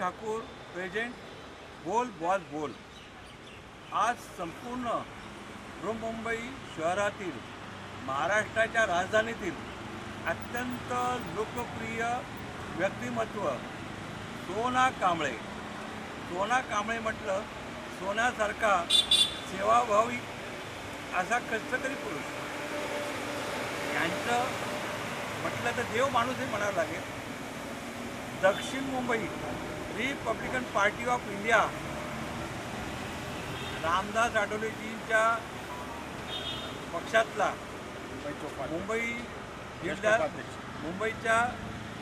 Thakur present बोल ball बोल. आज संपूर्ण बृहमुंबई शहरातील महाराष्ट्राच्या राजधानीतील अत्यंत लोकप्रिय व्यक्तिमत्व सोना कांबळे. सोना कांबळे म्हटलं सोन्यासारखा सेवाभावी असा कष्टकरी पुरुष. यांचं म्हटलं तर देव माणूसही म्हणावं लागेल दक्षिण Mumbai Republican Party of India Ramdas आठवलेजींच्या पक्षातला मुंबई जिल्ह्यात मुंबईच्या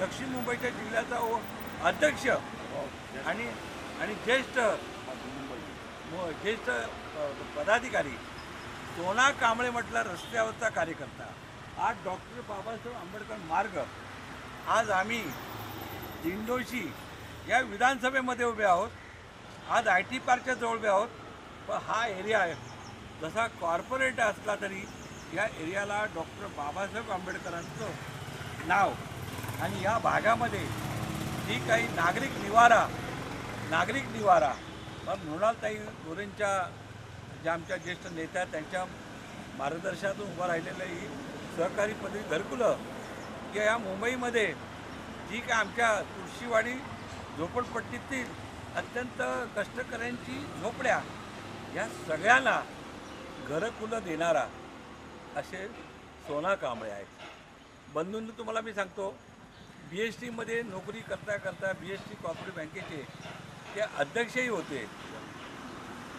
दक्षिण मुंबईच्या जिल्ह्याचा ओ- अध्यक्ष आणि आणि ज्येष्ठ ज्येष्ठ पदाधिकारी सोना कांबळे म्हटला रस्त्यावरचा कार्यकर्ता. आज डॉक्टर बाबासाहेब आंबेडकर मार्ग. आज आम्ही दिंडोशी या विधानसभेमध्ये उभे आहोत. आज आय टी पार्कच्या जवळ उभे आहोत. पण हा एरिया आहे. जसा कॉर्पोरेट असला तरी या एरियाला डॉक्टर बाबासाहेब आंबेडकरांचं नाव आणि या भागामध्ये जी काही नागरिक निवारा नागरिक निवारा मग मृणालताई गोरेंच्या ज्या आमच्या ज्येष्ठ नेत्या त्यांच्या मार्गदर्शनातून उभं राहिलेलं ही सहकारी पदवी घरकुलं. की या मुंबईमध्ये जी काय आमच्या तुळशीवाडी झोपडपट्टीतील अत्यंत कष्टकऱ्यांची झोपड्या या सगळ्यांना घरकुलं देणारा असे सोना कांबळे आहेत. बंधूंनी तुम्हाला मी सांगतो बी एस टीमध्ये नोकरी करता करता बी एस टी कॉर्पोरेट बँकेचे ते अध्यक्षही होते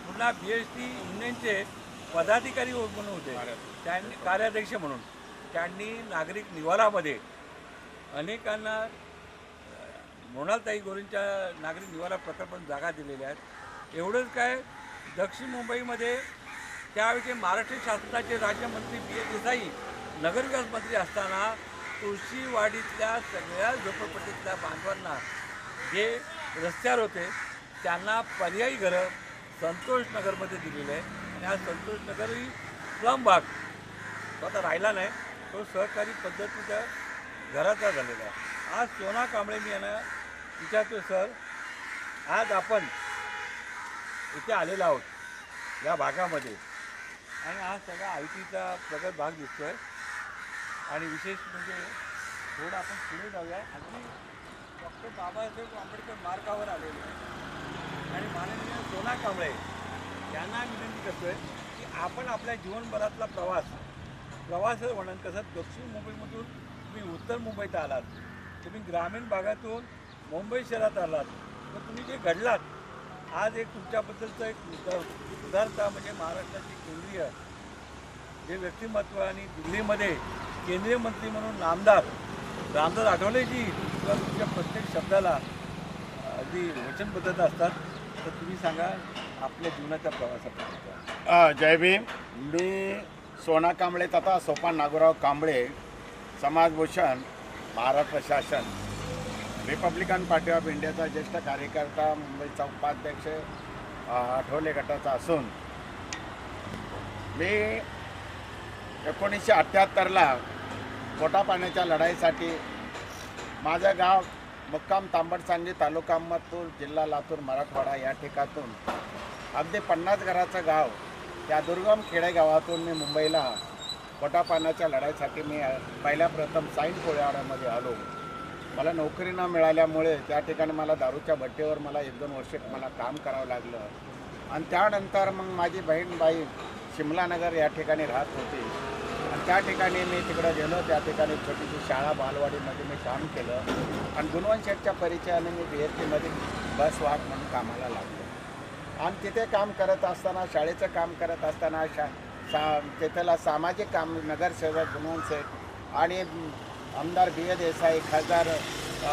पुन्हा बी एस टी युनियनचे पदाधिकारी हो- म्हणून होते. त्यांनी कार्याध्यक्ष म्हणून. त्यांनी नागरिक निवारामध्ये अनेकांना मृणालताई गोरींच्या नागरिक निवारा प्रकल्पात जागा दिलेल्या आहेत. एवढंच काय दक्षिण मुंबईमध्ये त्यावेळी महाराष्ट्र शासनाचे राज्यमंत्री बी ए देसाई नगरविकास मंत्री असताना तुळशीवाडीतल्या सगळ्या झोपडपट्टीतल्या बांधवांना जे रस्त्यावर होते त्यांना पर्यायी घरं संतोष नगरमध्ये दिलेलं आहे आणि हा संतोष नगर ही स्लम भाग. तो आता राहिला नाही तो सहकारी पद्धतीच्या घराचा झालेला आहे. आज सोना कांबळे मी यांना विचारतो सर आज आपण इथे आलेलो आहोत या भागामध्ये. आणि हा सगळा आय टीचा प्रगत भाग दिसतो आहे आणि विशेष म्हणजे थोडं आपण पुढे जाऊया. आणि डॉक्टर बाबासाहेब आंबेडकर मार्गावर आलेले आहे आणि माननीय सोना कांबळे यांना विनंती करतो आहे की आपण आपल्या जीवनभरातला प्रवास प्रवासाचं वर्णन कसं? दक्षिण मुंबईमधून तुम्ही उत्तर मुंबईत आलात. तुम्ही ग्रामीण भागातून मुंबई शहरात आलात तर तुम्ही जे घडलात आज एक तुमच्याबद्दलचं एक उदार उदारता म्हणजे महाराष्ट्राची केंद्रीय जे व्यक्तिमत्व आणि दिल्लीमध्ये केंद्रीय मंत्री म्हणून नामदार रामदास आठवलेजी किंवा तुमच्या प्रत्येक शब्दाला अगदी वचनबद्धता असतात तर तुम्ही सांगा आपल्या जीवनाच्या प्रवासाबद्दल. जय भीम. मी सोना कांबळे तथा सोपान नागोराव कांबळे समाजभूषण महाराष्ट्र शासन रिपब्लिकन पार्टी ऑफ इंडियाचा ज्येष्ठ कार्यकर्ता मुंबईचा उपाध्यक्ष आठवले गटाचा असून मी एकोणीसशे अठ्ठ्याहत्तरला पोटा पाण्याच्या लढाईसाठी माझं गाव मुक्काम तांबडसांगली तालुका अहमदपूर जिल्हा लातूर मराठवाडा या ठिकाणातून अगदी पन्नास घराचं गाव त्या दुर्गम खेडेगावातून मी मुंबईला पोटापाण्याच्या लढाईसाठी मी पहिल्या प्रथम साईन कोळ्यावाड्यामध्ये आलो. मला नोकरी न मिळाल्यामुळे त्या ठिकाणी मला दारूच्या भट्टीवर मला एक दोन वर्ष मला काम करावं लागलं. आणि त्यानंतर मग माझी बहीण बाई शिमलानगर या ठिकाणी राहत होती. आणि त्या ठिकाणी मी तिकडं गेलो त्या ठिकाणी छोटीशी शाळा बालवाडीमध्ये मी काम केलं. आणि गुणवंत शेठच्या परिचयाने मी बी एस टीमध्ये बस वाहक म्हणून कामाला लागलो. आणि तिथे काम करत असताना शाळेचं काम करत असताना शा सा तिथला सामाजिक काम नगरसेवक गुणवंत शेठ आणि आमदार बी ए देसाई खासदार अ,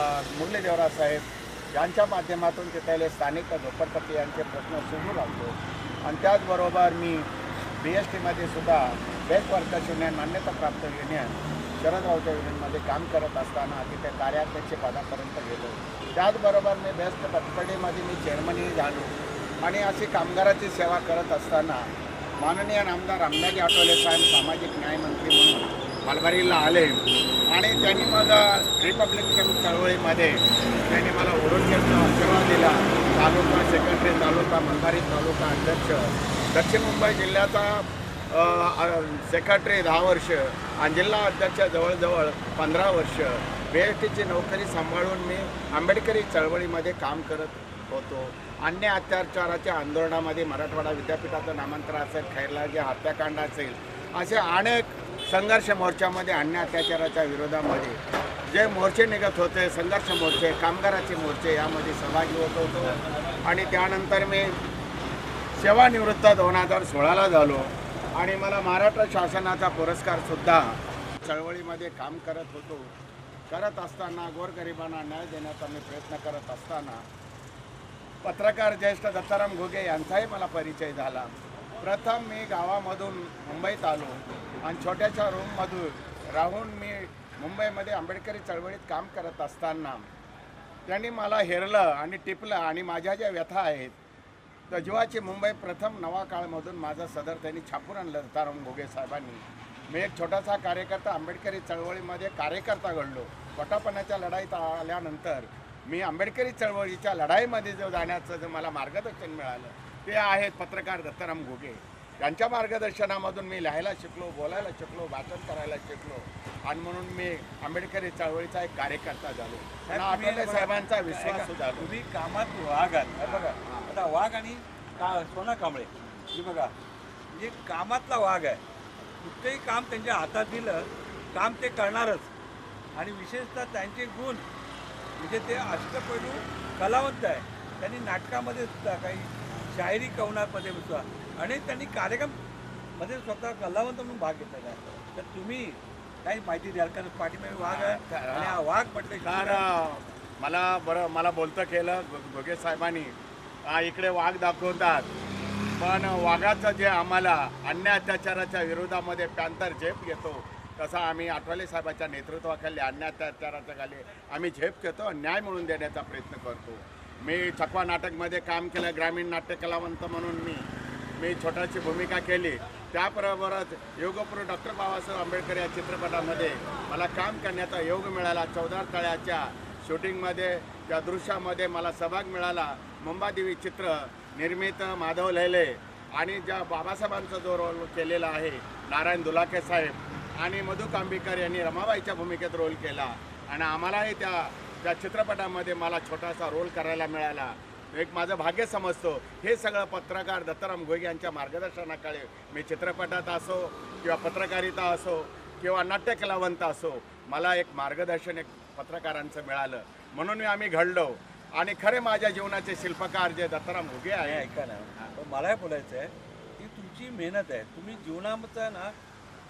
साहेब यांच्या माध्यमातून तिथले स्थानिक झोपडपट्टी यांचे प्रश्न सुरू लागतो आणि त्याचबरोबर मी बी एस टीमध्ये सुद्धा बेस्ट वर्कर्स युनियन मान्यताप्राप्त युनियन शरदरावच्या युनियनमध्ये काम करत असताना तिथे कार्याध्यक्ष पदापर्यंत गेलो. त्याचबरोबर मी बेस्ट पटपडीमध्ये मी चेअरमनही झालो. आणि अशी कामगाराची सेवा करत असताना माननीय आमदार रामदाजी आठवले साहेब सामाजिक न्याय मंत्री म्हणून मलबारीला आले. आणि त्यांनी माझा रिपब्लिकन चळवळीमध्ये त्यांनी मला ओढून आशीर्वाद दिला. तालुका सेक्रेटरी तालुका मंदारी तालुका अध्यक्ष. दक्षिण मुंबई जिल्ह्याचा सेक्रेटरी दहा वर्ष आणि जिल्हा अध्यक्ष जवळजवळ पंधरा वर्ष. बी एस टीची नोकरी सांभाळून मी आंबेडकरी चळवळीमध्ये काम करत होतो. अन्य अत्याचाराच्या आंदोलनामध्ये मराठवाडा विद्यापीठाचं नामांतर असेल खैरला जे हत्याकांड असेल असे अनेक संघर्ष मोर्चामध्ये अन्य अत्याचाराच्या विरोधामध्ये जे मोर्चे निघत होते संघर्ष मोर्चे कामगाराचे मोर्चे यामध्ये सहभागी होत होतो. आणि त्यानंतर मी सेवानिवृत्त दोन हजार सोळाला झालो. आणि मला महाराष्ट्र शासनाचा पुरस्कारसुद्धा चळवळीमध्ये काम करत होतो. करत असताना गोरगरिबांना न्याय देण्याचा मी प्रयत्न करत असताना पत्रकार ज्येष्ठ दत्ताराम घोगे यांचाही मला परिचय झाला. प्रथम मी गावामधून मुंबईत आलो. आणि छोट्याशा रूममधून राहून मी मुंबईमध्ये आंबेडकरी चळवळीत काम करत असताना त्यांनी मला हेरलं आणि टिपलं आणि माझ्या ज्या व्यथा आहेत तर जीवाची मुंबई प्रथम नवा काळमधून माझं सदर त्यांनी छापून आणलं दत्ताराम घोगे साहेबांनी. मी एक छोटासा कार्यकर्ता आंबेडकरी चळवळीमध्ये कार्यकर्ता घडलो. पोटापणाच्या लढाईत आल्यानंतर मी आंबेडकरी चळवळीच्या लढाईमध्ये जो जाण्याचं जे मला मार्गदर्शन मिळालं ते आहेत पत्रकार दत्ताराम घोगे. यांच्या मार्गदर्शनामधून मी लिहायला शिकलो बोलायला शिकलो भाषण करायला शिकलो. आणि म्हणून मी आंबेडकरी चळवळीचा एक कार्यकर्ता झालो. आणि आठवले साहेबांचा विश्वास झालो तुम्ही कामात वाघ आहात. हे बघा. आता वाघ आणि का सोना कांबळे हे बघा म्हणजे कामातला वाघ आहे. कुठचंही काम त्यांच्या हातात दिलं काम ते करणारच. आणि विशेषतः त्यांचे गुण म्हणजे ते अष्टपैलू कलावंत आहे. त्यांनी नाटकामध्ये सुद्धा काही शायरी कवनामध्ये सुद्धा आणि त्यांनी कार्यक्रममध्ये स्वतः कलावंत म्हणून भाग घेतलेला आहे तर तुम्ही काही माहिती द्याल कारण पाठीमागे वाघ आहे. आणि हा वाघ म्हटलं मला बरं मला बोलतं केलं घोगे साहेबांनी. आ, इकडे वाघ दाखवतात. पण वाघाचं जे आम्हाला अन्याय अत्याचाराच्या विरोधामध्ये पॅन्थर झेप घेतो तसा आम्ही आठवले साहेबाच्या नेतृत्वाखाली अन्याय अत्याचाराच्या खाली आम्ही झेप घेतो न्याय मिळवून देण्याचा प्रयत्न करतो. मी चकवा नाटकमध्ये काम केलं ग्रामीण नाट्य कलावंत म्हणून मी. मी छोटाशी भूमिका केली. त्याबरोबरच योगपुरू डॉक्टर बाबासाहेब आंबेडकर या चित्रपटामध्ये मला काम करण्याचा योग मिळाला. चौदार तळ्याच्या शूटिंगमध्ये त्या दृश्यामध्ये मला सहभाग मिळाला. मुंबादेवी चित्र निर्मित माधव लहले आणि ज्या बाबासाहेबांचा जो रोल केलेला आहे नारायण दुलाके साहेब आणि मधु कांबीकर यांनी रमाबाईच्या भूमिकेत रोल केला. आणि आम्हालाही त्या त्या चित्रपटामध्ये मला छोटासा रोल करायला मिळाला. एक माझं भाग्य समजतो. हे सगळं पत्रकार दत्ताराम घोगे यांच्या मार्गदर्शनाकडे मी चित्रपटात असो किंवा पत्रकारिता असो किंवा नाट्यकलावंत असो मला एक मार्गदर्शन एक पत्रकारांचं मिळालं. म्हणून मी आम्ही घडलो. आणि खरे माझ्या जीवनाचे शिल्पकार जे दत्ताराम घुगे आहे ऐका ना. मलाही मला बोलायचं आहे की तुमची मेहनत आहे. तुम्ही जीवनाचं ना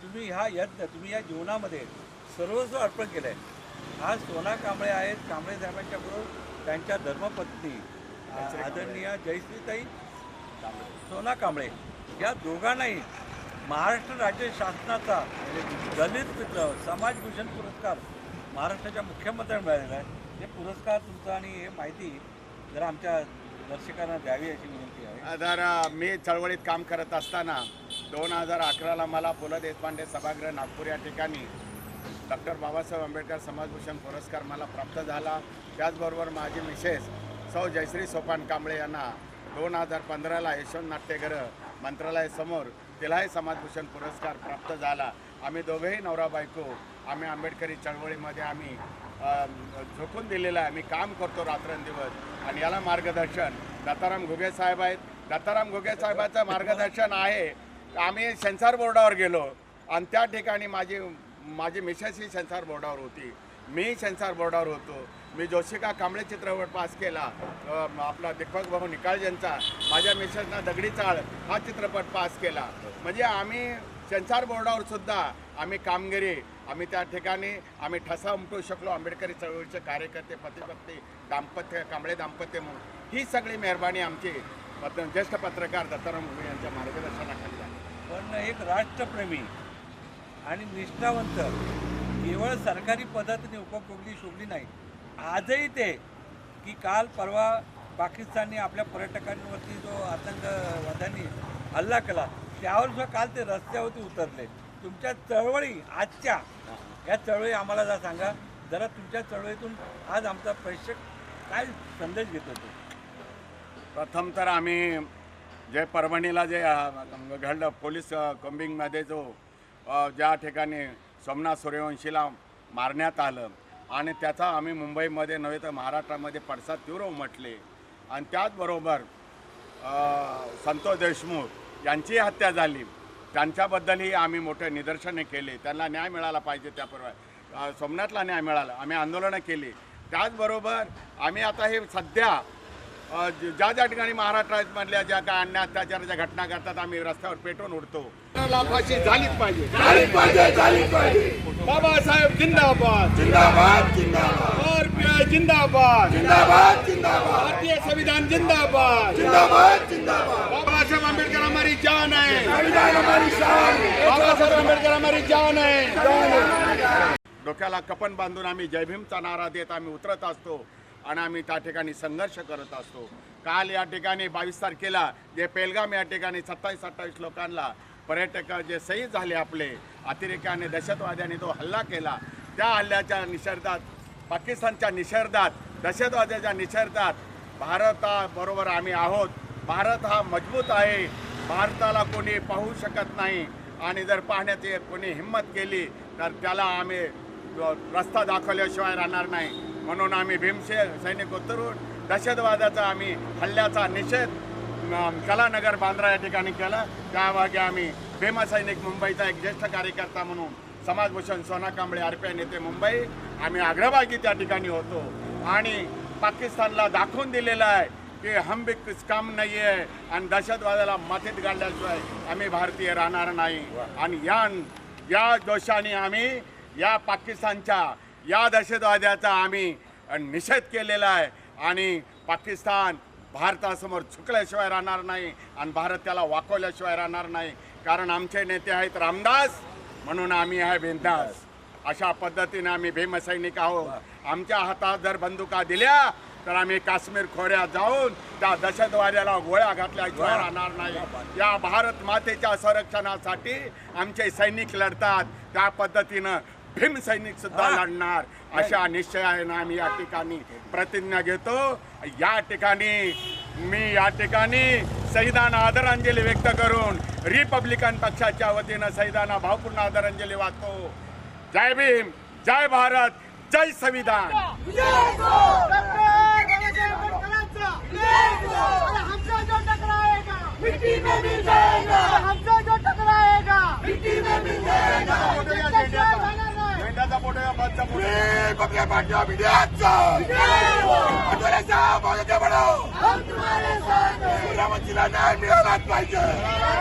तुम्ही ह्या यज्ञ तुम्ही या जीवनामध्ये सर्वस्व अर्पण केलं आहे आज सोना कांबळे आहेत कांबळे साहेबांच्या बरोबर त्यांच्या धर्मपत्नी आदरणीय जयश्रीताई सोना कांबळे या दोघांनाही महाराष्ट्र राज्य शासनाचा दलित मित्र समाजभूषण पुरस्कार महाराष्ट्राच्या मुख्यमंत्र्यांना मिळालेला आहे. हे पुरस्कार तुमचा आणि हे माहिती जरा आमच्या दर्शकांना द्यावी अशी विनंती आहे. जरा मी चळवळीत काम करत असताना दोन हजार अकराला मला पु ल देशपांडे सभागृह नागपूर या ठिकाणी डॉक्टर बाबासाहेब आंबेडकर समाजभूषण पुरस्कार मला प्राप्त झाला. त्याचबरोबर माझी मिसेस सौ जयश्री सोपान कांबळे यांना दोन हजार पंधराला यशवंत नाट्यगृह मंत्रालयासमोर तिलाही समाजभूषण पुरस्कार प्राप्त झाला. आम्ही दोघेही नवरा बायको आम्ही आंबेडकरी चळवळीमध्ये आम्ही झोकून दिलेलं आहे. आम्ही काम करतो रात्रंदिवस. आणि याला मार्गदर्शन दत्ताराम घुगे साहेब आहेत. दत्ताराम घुगे साहेबाचं मार्गदर्शन आहे. आम्ही सेन्सॉर बोर्डावर गेलो. आणि त्या ठिकाणी माझी माझी मिसेस ही सेन्सॉर बोर्डावर होती. मी सेन्सॉर बोर्डावर होतो. मी जोशिका कांबळे चित्रपट पास केला. आपला दीपक भाऊ निकाळ यांचा माझ्या मिसेसना दगडी चाळ हा चित्रपट पास केला. म्हणजे आम्ही सेन्सॉर बोर्डावर सुद्धा आम्ही कामगिरी आम्ही त्या ठिकाणी आम्ही ठसा उमटू शकलो. आंबेडकरी चळवळीचे कार्यकर्ते पतीपत्नी दाम्पत्य कांबळे दाम्पत्य म्हणून ही सगळी मेहरबानी आमची पत्र ज्येष्ठ पत्रकार दत्ताराम घुगे यांच्या मार्गदर्शनाखाली पण एक राष्ट्रप्रेमी आणि निष्ठावंत केवळ सरकारी पदात उपभोगली शोभली नाही. आजही ते की काल परवा पाकिस्तानने आपल्या पर्यटकांवरती जो आतंकवाद्यांनी हल्ला केला त्यावर सुद्धा काल ते रस्त्यावरती उतरले. तुमच्या चळवळी आजच्या या चळवळी आम्हाला जरा सांगा. जरा तुमच्या चळवळीतून आज आमचा प्रेक्षक काय संदेश घेतो तो? प्रथम तर आम्ही जे परभणीला जे घडलं पोलीस अ, कॉम्बिंगमध्ये जो ज्या ठिकाणी सोमनाथ सूर्यवंशीला मारण्यात आलं आणि त्याचा आम्ही मुंबईमध्ये नव्हे तर महाराष्ट्रामध्ये पडसाद तीव्र उमटले. आणि त्याचबरोबर संतोष देशमुख यांची हत्या झाली. त्यांच्याबद्दलही आम्ही मोठे निदर्शने केले. त्यांना न्याय मिळाला पाहिजे त्यापूर्वी सोमनाथला न्याय मिळाला. आम्ही आंदोलनं केली. त्याचबरोबर आम्ही आता हे सध्या ज्या ज्या ठिकाणी महाराष्ट्रामधल्या ज्या काय अन्याय अत्याचाराच्या घटना घडतात आम्ही रस्त्यावर पेटवून उडतो फाशी झालीच पाहिजे. बाबासाहेब जिंदाबाद. जिंदाबाद जिंदाबाद. जिंदाबाद. जिंदाबाद जिंदाबाद. भारतीय संविधान जिंदाबाद. जिंदाबाद जिंदाबाद. बाबासाहेब आंबेडकर हमारी जान है. संविधान हमारी शान है. बाबासाहेब आंबेडकर हमारी जान है. डोक्याला कपन बांधून आम्ही जय भीमचा नारा देत आम्ही उतरत असतो. आणि आम्ही त्या ठिकाणी संघर्ष करत असतो. काल या ठिकाणी बावीस तारखेला जे पेलगाम या ठिकाणी सत्तावीस अठ्ठावीस लोकांना पर्यटक जे सही झाले आपले अतिरेक्याने दहशतवाद्यांनी तो हल्ला केला. त्या हल्ल्याच्या निषेधात पाकिस्तानच्या निषेधात दहशतवाद्याच्या निषेधात भारताबरोबर आम्ही आहोत. भारत हा मजबूत आहे. भारताला कोणी पाहू शकत नाही. आणि जर पाहण्याची कोणी हिंमत केली तर त्याला आम्ही रस्ता दाखवल्याशिवाय राहणार नाही. म्हणून आम्ही भीमशे सैनिक उतरून दहशतवादाचा आम्ही हल्ल्याचा निषेध कलानगर बांद्रा या ठिकाणी केला. त्यामागे आम्ही भीमसैनिक मुंबईचा एक ज्येष्ठ कार्यकर्ता म्हणून समाजभूषण सोना कांबळे आरपीआय नेते मुंबई. आम्ही अग्रभागी त्या ठिकाणी होतो. आणि पाकिस्तानला दाखवून दिलेलं आहे की हम भी कुछ काम नाही आहे आणि दहशतवादाला मातीत गाडल्याशिवाय आम्ही भारतीय राहणार नाही. आणि या या दोषाने आम्ही या पाकिस्तानच्या या दहशतवाद्याचा आम्ही निषेध केलेला आहे आणि पाकिस्तान भारतासमोर झुकल्याशिवाय राहणार नाही आणि भारत त्याला वाकवल्याशिवाय राहणार नाही. कारण आमचे नेते आहेत रामदास म्हणून आम्ही आहे बिंदास अशा पद्धतीने आम्ही भीमसैनिक आहोत. आमच्या हातात जर बंदुका दिल्या तर आम्ही काश्मीर खोऱ्यात जाऊन त्या दहशतवाद्याला गोळ्या घातल्याशिवाय राहणार नाही. या भारत मातेच्या संरक्षणासाठी आमचे सैनिक लढतात. त्या पद्धतीनं भीम सैनिक सुद्धा लढणार. अशा निश्चयाने आम्ही या ठिकाणी प्रतिज्ञा घेतो. या ठिकाणी मी या ठिकाणी शहीदांना आदरांजली व्यक्त करून रिपब्लिकन पक्षाच्या वतीनं शहीदांना भावपूर्ण आदरांजली वाचतो जय भीम जय भारत जय संविधान. हमसे जो टकराएगा मिट्टी में मिल जाएगा। हमसे जो टकराएगा मिट्टी में मिल जाएगा मेंढ्याचा फोटो या बसचा फोटो ए, बबल्या पांड्या मीडियाचा आठवड्याचा भागाच्या बनाव हम तुम्हारे साथ हैं सूर्यवंशीला न्याय मिळालाच पाहिजे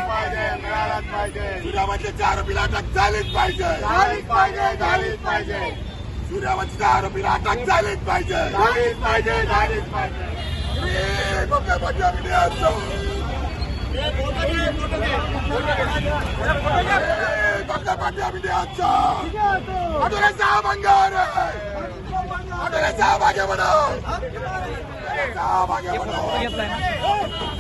पाहिजे मिळालाच पाहिजे सूर्यवंशीच्या आरोपीला अटक झालीच पाहिजे झालीच पाहिजे झालीच पाहिजे सूर्यवंशीच्या आरोपीला अटक झालीच पाहिजे झालीच पाहिजे झालीच पाहिजे ए, बबल्या पांड्या मीडियाचा ए, बबल्या पांड्या मीडियाचा आठवड्याचा भंगार आठवड्याचा भाग्य बनाव आठवड्याचा भाग्य बनाव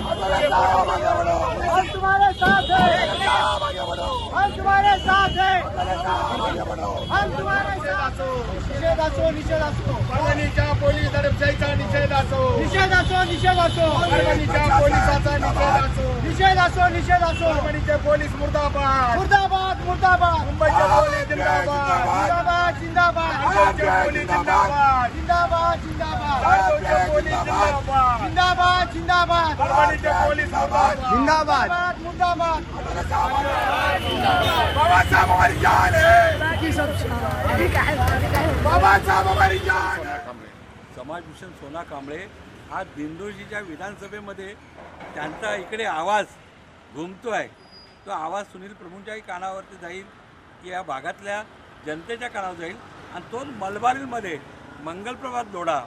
आठवड्याचा भाग्य बनाव हम तुम्हारे साथ हैं आठवड्याचा भाग्य बनाव हम तुम्हारे साथ हैं आठवड्याचा भाग्य बनाव हम तुम्हारे साथ निषेध असो निषेध असो परभणीच्या पोलीस दडपशाहीचा निषेध असो निषेध असो निषेध असो परभणीच्या पोलिसाचा निषेध असो निषेध असो निषेध असो परभणीचे पोलीस मुर्दाबाद. मुर्दाबाद मुर्दाबाद मुंबईचे पोलीस जिंदाबाद जिंदाबाद जिंदाबाद मुंबईचे पोलीस जिंदाबाद जिंदाबाद जिंदाबाद नागपूरचे पोलीस जिंदाबाद जिंदाबाद. मुर्दाबाद जिंदाबाद. मुर्दाबाद. बाबासाहेब हमारी जान बाबासाहेब हमारी जान समाजभूषण सोना कांबळे आज दिंडोशीच्या विधानसभेमध्ये त्यांचा इकडे आवाज घुमतोय. तो आवाज सुनील प्रभूंच्याही कानावरती जाईल की या भागातल्या जनतेच्या कानावर जाईल. आणि तो मलबारीमध्ये मंगलप्रभात लोढा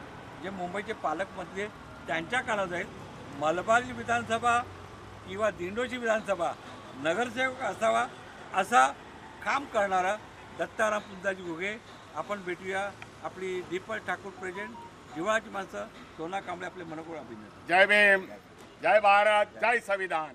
जे मुंबईचे पालकमंत्री आहेत, त्यांच्या कानावर जाईल. मलबारी विधानसभा किंवा दिंडोची विधानसभा नगरसेवक असावा असा काम करणारा दत्ताराम पुंजाजी घुगे. आपण भेटूया आपली दीपक ठाकूर प्रेझेंट. जिवाची माणसं सोना कांबळे आपले मनोगुण अभिनंदन जय भीम. जय भारत. जय संविधान.